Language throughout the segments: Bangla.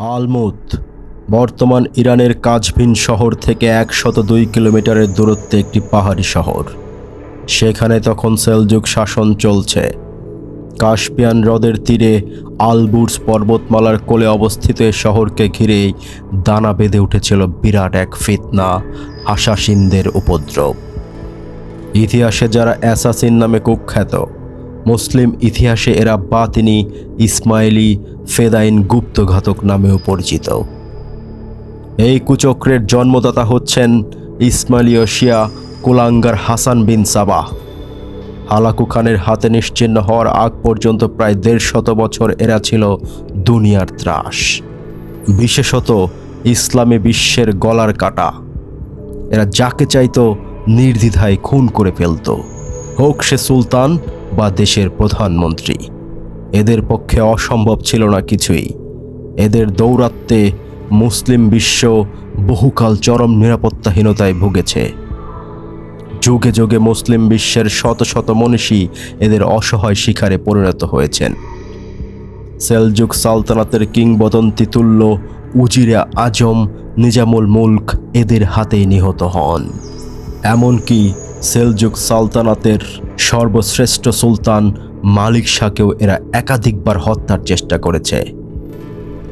আলমুত, বর্তমান ইরানের কাজভিন শহর থেকে একশত দুই কিলোমিটারের দূরত্বে একটি পাহাড়ি শহর। সেখানে তখন সেলজুক শাসন চলছে। কাস্পিয়ান হ্রদের তীরে আলবুর্স পর্বতমালার কোলে অবস্থিত এ শহরকে ঘিরেই দানা বেঁধে উঠেছিল বিরাট এক ফিতনা, হাসাসিনদের উপদ্রব। ইতিহাসে যারা অ্যাসাসিন নামে কুখ্যাত মুসলিম ইতিহাসে এরা বাতিনি, ইসমাইলি, ফেদাইন গুপ্তঘাতক নামেও পরিচিত। এই কুচক্রের জন্মদাতা হচ্ছেন ইসমাইলীয় শিয়া কুলাঙ্গার হাসান বিন সাবাহ। হালাকু খানের হাতে নিশ্চিহ্ন হওয়ার আগ পর্যন্ত প্রায় দেড় শত বছর এরা ছিল দুনিয়ার ত্রাস। বিশেষত ইসলামী বিশ্বের গলার কাটা। এরা যাকে চাইতো নির্দ্বিধায় খুন করে ফেলত। হোক সে সুলতান বা দেশের প্রধানমন্ত্রী। এদের পক্ষে অসম্ভব ছিল না কিছুই। এদের দৌরাত্মে মুসলিম বিশ্ব বহুকাল চরম নিরাপত্তাহীনতায় ভুগেছে। যুগে যুগে মুসলিম বিশ্বের শত শত মনীষী এদের অসহায় শিকারে পরিণত হয়েছেন। সেলজুক সালতানাতের কিংবদন্তি তুল্য উজিরা আজম নিজামুল মুল্ক এদের হাতেই নিহত হন। এমনকি সেলজুক সালতানাতের সর্বশ্রেষ্ঠ সুলতান মালিক শাহকেও এরা একাধিকবার হত্যার চেষ্টা করেছে।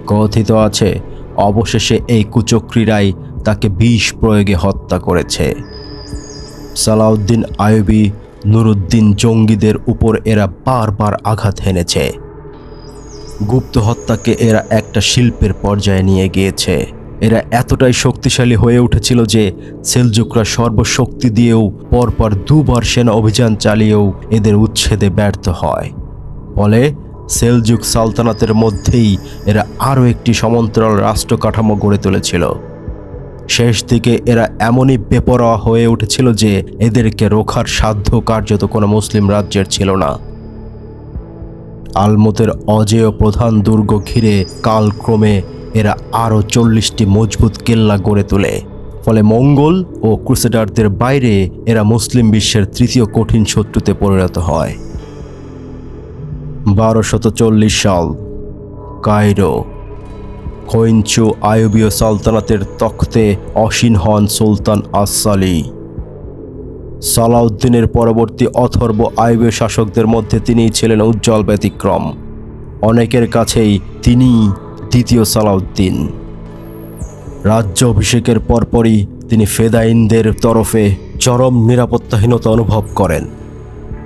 কথিত আছে, অবশেষে এই কুচক্রীরাই তাকে বিষ প্রয়োগে হত্যা করেছে। সালাউদ্দিন আয়বি নুরুদ্দিন জঙ্গিদের উপর এরা বারবার আঘাত হেনেছে। গুপ্ত হত্যাকে এরা একটা শিল্পের পর্যায়ে নিয়ে গিয়েছে। এরা এতটাই শক্তিশালী হয়ে উঠেছিল যে সেলজুকরা সর্বশক্তি দিয়েও পরপর দুবার সেনা অভিযান চালিয়েও এদের উচ্ছেদে ব্যর্থ হয়। ফলে সেলজুক সালতানাতের মধ্যেই এরা আরও একটি সমান্তরাল রাষ্ট্র কাঠামো গড়ে তুলেছিল। শেষ দিকে এরা এমনই বেপরোয়া হয়ে উঠেছিল যে এদেরকে রোখার সাধ্য কার্যত কোনো মুসলিম রাজ্যের ছিল না। আলমতের অজেয় প্রধান দুর্গ ঘিরে কালক্রমে এরা আরও চল্লিশটি মজবুত কেল্লা গড়ে তোলে। ফলে মঙ্গল ও ক্রুসেডারদের বাইরে এরা মুসলিম বিশ্বের তৃতীয় কঠিন শত্রুতে পরিণত হয়। বারোশত চল্লিশ সাল, কায়রো। খৈঞ্চু আয়ুবীয় সালতানাতের তখ্তে অসীন হন সুলতান আসালি সালাউদ্দিনের পরবর্তী অথর্ব আয়ুবীয় শাসকদের মধ্যে তিনিই ছিলেন উজ্জ্বল ব্যতিক্রম। অনেকের কাছেই তিনি দ্বিতীয় সালাউদ্দিন। রাজ্য অভিষেকের পরপরই তিনি ফেদাইনদের তরফে চরম নিরাপত্তাহীনতা অনুভব করেন।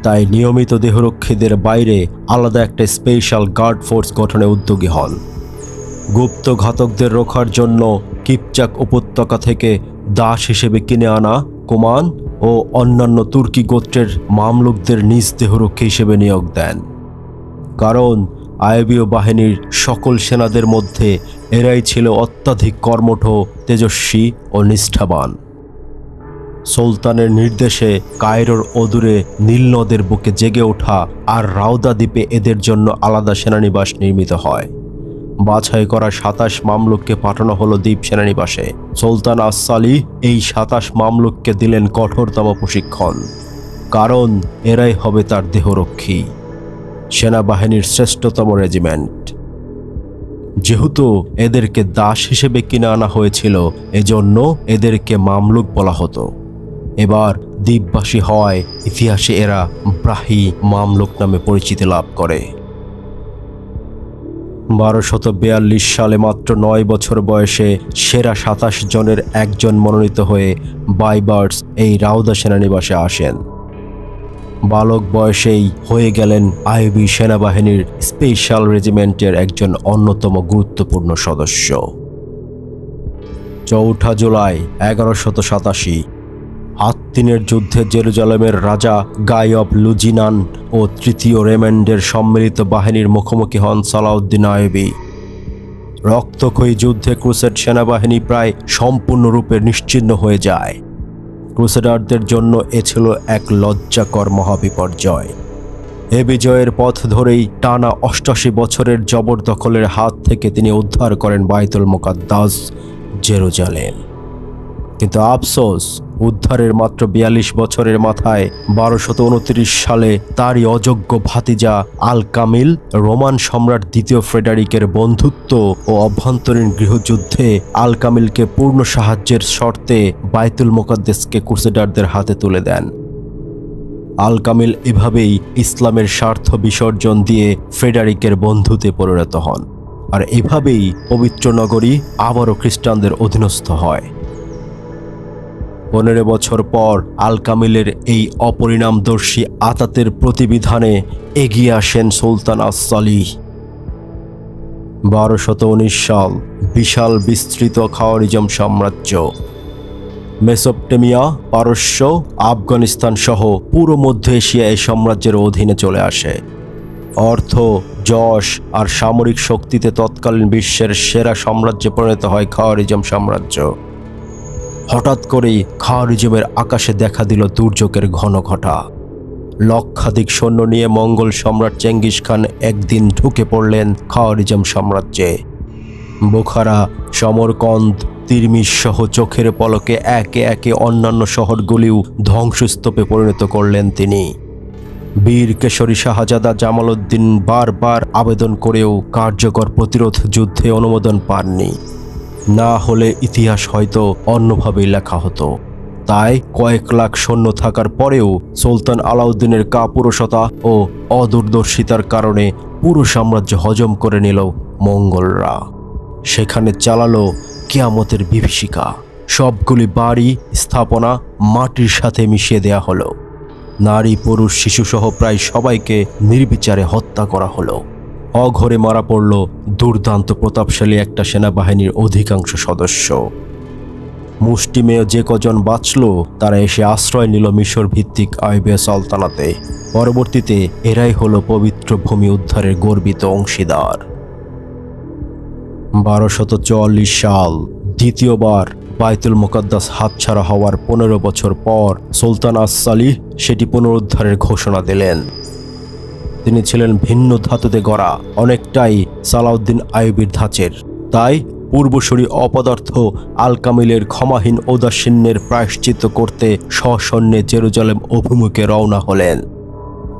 তাই নিয়মিত দেহরক্ষীদের বাইরে আলাদা একটা স্পেশাল গার্ড ফোর্স গঠনে উদ্যোগী হন। গুপ্ত ঘাতকদের রক্ষার জন্য কিপচাক উপত্যকা থেকে দাস হিসেবে কিনে আনা কুমান ও অন্যান্য তুর্কি গোত্রের মামলুকদের নিজ দেহরক্ষী হিসেবে নিয়োগ দেন। কারণ আয়বীয় বাহিনীর সকল সেনাদের মধ্যে এরাই ছিল অত্যাধিক কর্মঠ, তেজস্বী ও নিষ্ঠাবান। সুলতানের নির্দেশে কায়রোর অদূরে নীল নদের বুকে জেগে ওঠা আর রাউদা দ্বীপে এদের জন্য আলাদা সেনানিবাস নির্মিত হয়। বাছাই করা সাতাশ মামলুককে পাঠানো হলো দ্বীপ সেনানিবাসে। সুলতান আসসালি এই সাতাশ মামলুককে দিলেন কঠোরতম প্রশিক্ষণ। কারণ এরাই হবে তার দেহরক্ষী। সেনাবাহিনীর শ্রেষ্ঠতম রেজিমেন্ট। যেহেতু এদেরকে দাস হিসেবে কিনে আনা হয়েছিল, এজন্য এদেরকে মামলুক বলা হতো। এবার দ্বীপবাসী হওয়ায় ইতিহাসে এরা ব্রাহি মামলুক নামে পরিচিতি লাভ করে। বারোশত বিয়াল্লিশ সালে মাত্র নয় বছর বয়সে সেরা সাতাশ জনের একজন মনোনীত হয়ে বাইবার্স এই রাউদা সেনানিবাসে আসেন। বালক বয়সেই হয়ে গেলেন আইবি সেনাবাহিনীর স্পেশাল রেজিমেন্টের একজন অন্যতম গুরুত্বপূর্ণ সদস্য। চৌঠা জুলাই, এগারোশত সাতাশি আত্মিনের যুদ্ধে জেরুজালেমের রাজা গায়ব লুজিনান ও তৃতীয় রেমেন্ডের সম্মিলিত বাহিনীর মুখোমুখি হন সালাউদ্দিন আয়বি রক্তক্ষয়ী যুদ্ধে ক্রুসেড সেনাবাহিনী প্রায় সম্পূর্ণরূপে নিশ্চিহ্ন হয়ে যায়। ক্রুসেডারদের জন্য এ ছিল এক লজ্জাকর মহাবিপর্যয়। এ বিজয়ের পথ ধরেই টানা অষ্টাশি বছরের জবরদখলের হাত থেকে তিনি উদ্ধার করেন বাইতুল মোকাদ্দাস জেরুজালেম। কিন্তু আফসোস উদ্ধারের মাত্র বিয়াল্লিশ বছরের মাথায় বারোশত উনত্রিশ সালে তারই অযোগ্য ভাতিজা আল কামিল রোমান সম্রাট দ্বিতীয় ফ্রেডারিকের বন্ধুত্ব ও অভ্যন্তরীণ গৃহযুদ্ধে আল কামিলকে পূর্ণ সাহায্যের শর্তে বাইতুল মোকাদ্দেসকে ক্রুসেডারদের হাতে তুলে দেন। আল কামিল এভাবেই ইসলামের স্বার্থ বিসর্জন দিয়ে ফ্রেডারিকের বন্ধুতে পরিণত হন। আর এভাবেই পবিত্র নগরী আবারও খ্রিস্টানদের অধীনস্থ হয়। পনেরো বছর পর আল কামিলের এই অপরিণামদর্শী আতাতের প্রতিবিধানে এগিয়ে আসেন সুলতান আসসালিহ। বারোশত উনিশ সাল, বিশাল বিস্তৃত খাওয়ারিজম সাম্রাজ্য। মেসোপটেমিয়া, পারস্য, আফগানিস্তান সহ পুরো মধ্য এশিয়া এই সাম্রাজ্যের অধীনে চলে আসে। অর্থ, যশ আর সামরিক শক্তিতে তৎকালীন বিশ্বের সেরা সাম্রাজ্যে পরিণত হয় খাওয়ারিজম সাম্রাজ্য। হঠাৎ করেই খাওয়ারিজমের আকাশে দেখা দিল দুর্যোগের ঘন ঘটা। লক্ষাধিক সৈন্য নিয়ে মঙ্গল সম্রাট চেঙ্গিস খান একদিন ঢুকে পড়লেন খাওয়ারিজম সাম্রাজ্যে। বোখারা, সমরকন্দ তিরমিস সহ চোখের পলকে একে একে অন্যান্য শহরগুলিও ধ্বংসস্তূপে পরিণত করলেন তিনি। বীর কেশরী শাহজাদা জামালউদ্দিন বারবার আবেদন করেও কার্যকর প্রতিরোধ যুদ্ধে অনুমোদন পাননি। না হলে ইতিহাস হয়তো অন্যভাবেই লেখা হতো। তাই কয়েক লাখ সৈন্য থাকার পরেও সুলতান আলাউদ্দিনের কাপুরুষতা ও অদূরদর্শিতার কারণে পুরো সাম্রাজ্য হজম করে নিল মঙ্গলরা। সেখানে চালালো কেয়ামতের বিভীষিকা। সবগুলি বাড়ি, স্থাপনা মাটির সাথে মিশিয়ে দেয়া হলো। নারী, পুরুষ, শিশুসহ প্রায় সবাইকে নির্বিচারে হত্যা করা হলো। অঘরে মারা পড়ল দুর্দান্ত প্রতাপশালী একটা সেনাবাহিনীর অধিকাংশ সদস্য। মুষ্টিমেয় যে কজন বাঁচল, তারা এসে আশ্রয় নিল মিশর ভিত্তিক আইবে সালতানাতে। পরবর্তীতে এরাই হলো পবিত্র ভূমি উদ্ধারের গর্বিত অংশীদার। বারোশত চুয়াল্লিশ সাল, দ্বিতীয়বার বাইতুল মোকাদ্দাস হাতছাড়া হওয়ার পনেরো বছর পর সুলতান আসসালিহ সেটি পুনরুদ্ধারের ঘোষণা দিলেন। তিনি ছিলেন ভিন্ন ধাতুতে গড়া, অনেকটাই সালাউদ্দিন আইবির ধাঁচের। তাই পূর্বসূরি অপদার্থ আল কামিলের ক্ষমাহীন ঔদাসীন্যের প্রায়শ্চিত্ত করতে সসৈন্যে জেরুজালেম অভিমুখে রওনা হলেন।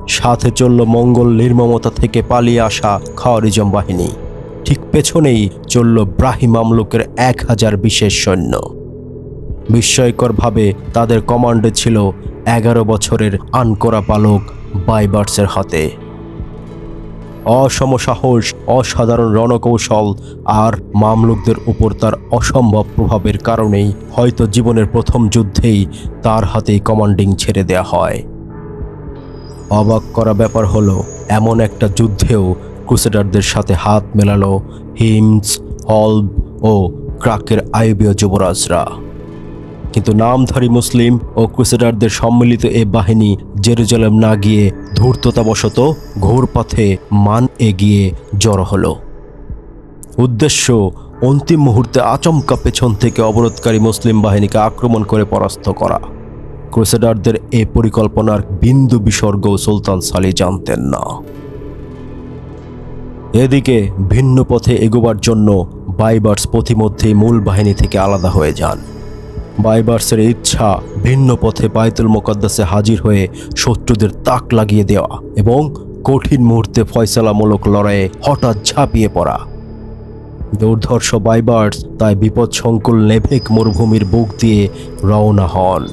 সাথে চলল মঙ্গল নির্মমতা থেকে পালিয়ে আসা খাওয়ারিজম বাহিনী। ঠিক পেছনেই চলল ব্রাহিম আমলুকের এক হাজার বিশেষ সৈন্য। বিস্ময়করভাবে তাদের কমান্ডে ছিল এগারো বছরের আনকোরা পালক বাইবার্সের হাতে। অসম সাহস অসাধারণ রণকৌশল আর মামলুকদের উপর তার অসম্ভব প্রভাবের কারণেই হয়তো জীবনের প্রথম যুদ্ধেই তার হাতেই কমান্ডিং ছেড়ে দেয়া হয়। অবাক করা ব্যাপার হলো, এমন একটা যুদ্ধেও ক্রুসেডারদের সাথে হাত মেলালো হিমস, হলব ও ক্রাকের আইবীয় যুবরাজরা। কিন্তু নামধারী মুসলিম ও ক্রুসেডারদের সম্মিলিত এ বাহিনী জেরুজালেম না গিয়ে ধূর্ততাবশত ঘোর পথে মান এগিয়ে জড়ো হলো। উদ্দেশ্য, অন্তিম মুহূর্তে আচমকা পেছন থেকে অবরোধকারী মুসলিম বাহিনীকে আক্রমণ করে পরাস্ত করা। ক্রুসেডারদের এ পরিকল্পনার বিন্দু বিসর্গ সুলতান সালি জানতেন না। এদিকে ভিন্ন পথে এগোবার জন্য বাইবার্স পথিমধ্যেই মূল বাহিনী থেকে আলাদা হয়ে যান। বাইবার্সের ইচ্ছা ভিন্ন পথে বায়তুল মোকাদ্দাসে হাজির হয়ে শত্রুদের তাক লাগিয়ে দেওয়া এবং কঠিন মুহূর্তে ফয়সালামূলক লড়াইয়ে হঠাৎ ঝাঁপিয়ে পড়া। দুর্ধর্ষ বাইবার্স তাই বিপদসংকুল নেভেক মরুভূমির বুক দিয়ে রওনা হন।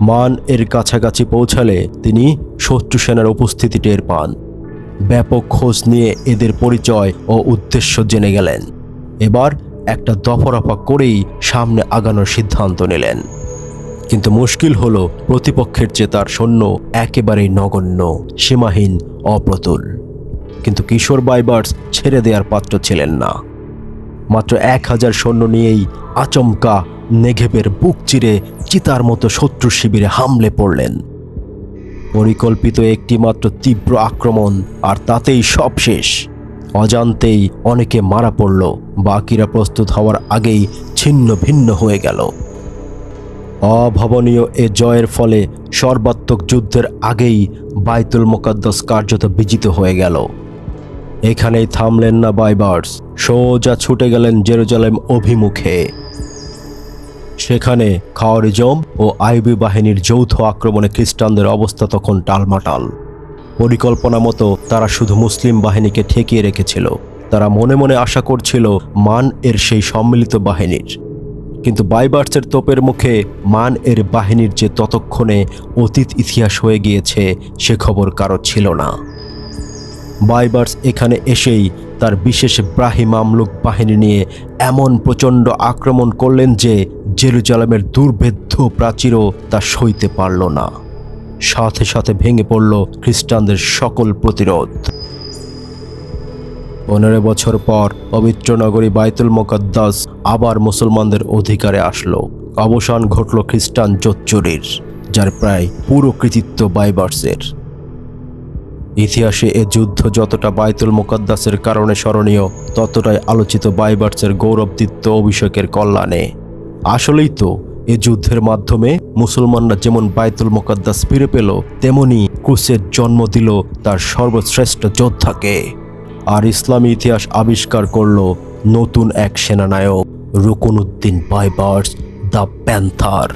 মান এর কাছাকাছি পৌঁছালে তিনি শত্রু সেনার উপস্থিতি টের পান। ব্যাপক খোঁজ নিয়ে এদের পরিচয় ও উদ্দেশ্য জেনে গেলেন। এবার একটা দফরফা করেই সামনে আগানোর সিদ্ধান্ত নিলেন। কিন্তু মুশকিল হলো প্রতিপক্ষের চেয়ে তার সৈন্য একেবারেই নগণ্য, সীমাহীন, অপ্রতুল। কিন্তু কিশোর বাইবার্স ছেড়ে দেওয়ার পাত্র ছিলেন না। মাত্র এক হাজার সৈন্য নিয়েই আচমকা নেঘেবের বুক চিরে চিতার মতো শত্রু শিবিরে হামলে পড়লেন। পরিকল্পিত একটি মাত্র তীব্র আক্রমণ আর তাতেই সব শেষ। অজান্তেই অনেকে মারা পড়ল। বাকিরা প্রস্তুত হওয়ার আগেই ছিন্ন ভিন্ন হয়ে গেল। অভাবনীয় এ জয়ের ফলে সর্বাত্মক যুদ্ধের আগেই বাইতুল মোকাদ্দাস কার্যত বিজিত হয়ে গেল। এখানেই থামলেন না বাইবার্স, সোজা ছুটে গেলেন জেরুজালেম অভিমুখে। সেখানে খাওয়ারিজম ও আইবি বাহিনীর যৌথ আক্রমণে খ্রিস্টানদের অবস্থা তখন টালমাটাল। পরিকল্পনা মতো তারা শুধু মুসলিম বাহিনীকে ঠেকিয়ে রেখেছিল। তারা মনে মনে আশা করছিল মান এর সেই সম্মিলিত বাহিনীর। কিন্তু বাইবার্সের তোপের মুখে মান এর বাহিনীর যে ততক্ষণে অতীত ইতিহাস হয়ে গিয়েছে, সে খবর কারও ছিল না। বাইবার্স এখানে এসেই তার বিশেষ ব্রাহি মামলুক বাহিনী নিয়ে এমন প্রচণ্ড আক্রমণ করলেন যে জেরুজালেমের দুর্ভেদ্য প্রাচীরও তা সইতে পারল না। সাথে সাথে ভেঙে পড়ল খ্রিস্টানদের সকল প্রতিরোধ। পনেরো বছর পর পবিত্র নগরী বাইতুল মোকাদ্দাস আবার মুসলমানদের অধিকারে আসলো। অবসান ঘটল খ্রিস্টান জোচ্চুরির যার প্রায় পুরো কৃতিত্ব বাইবার্সের। ইতিহাসে এ যুদ্ধ যতটা বাইতুল মোকাদ্দাসের কারণে স্মরণীয়, ততটাই আলোচিত বাইবার্সের গৌরবদীপ্ত অভিষেকের কল্যাণে। আসলেই তো এ যুদ্ধের মাধ্যমে মুসলমানরা যেমন বায়তুল মোকাদ্দাস ফিরে পেল, তেমনি ক্রুসের জন্ম দিল তার সর্বশ্রেষ্ঠ যোদ্ধাকে। আর ইসলামী ইতিহাস আবিষ্কার করল নতুন এক সেনানায়ক রুকনউদ্দিন বাইবার্স দ্য প্যান্থার।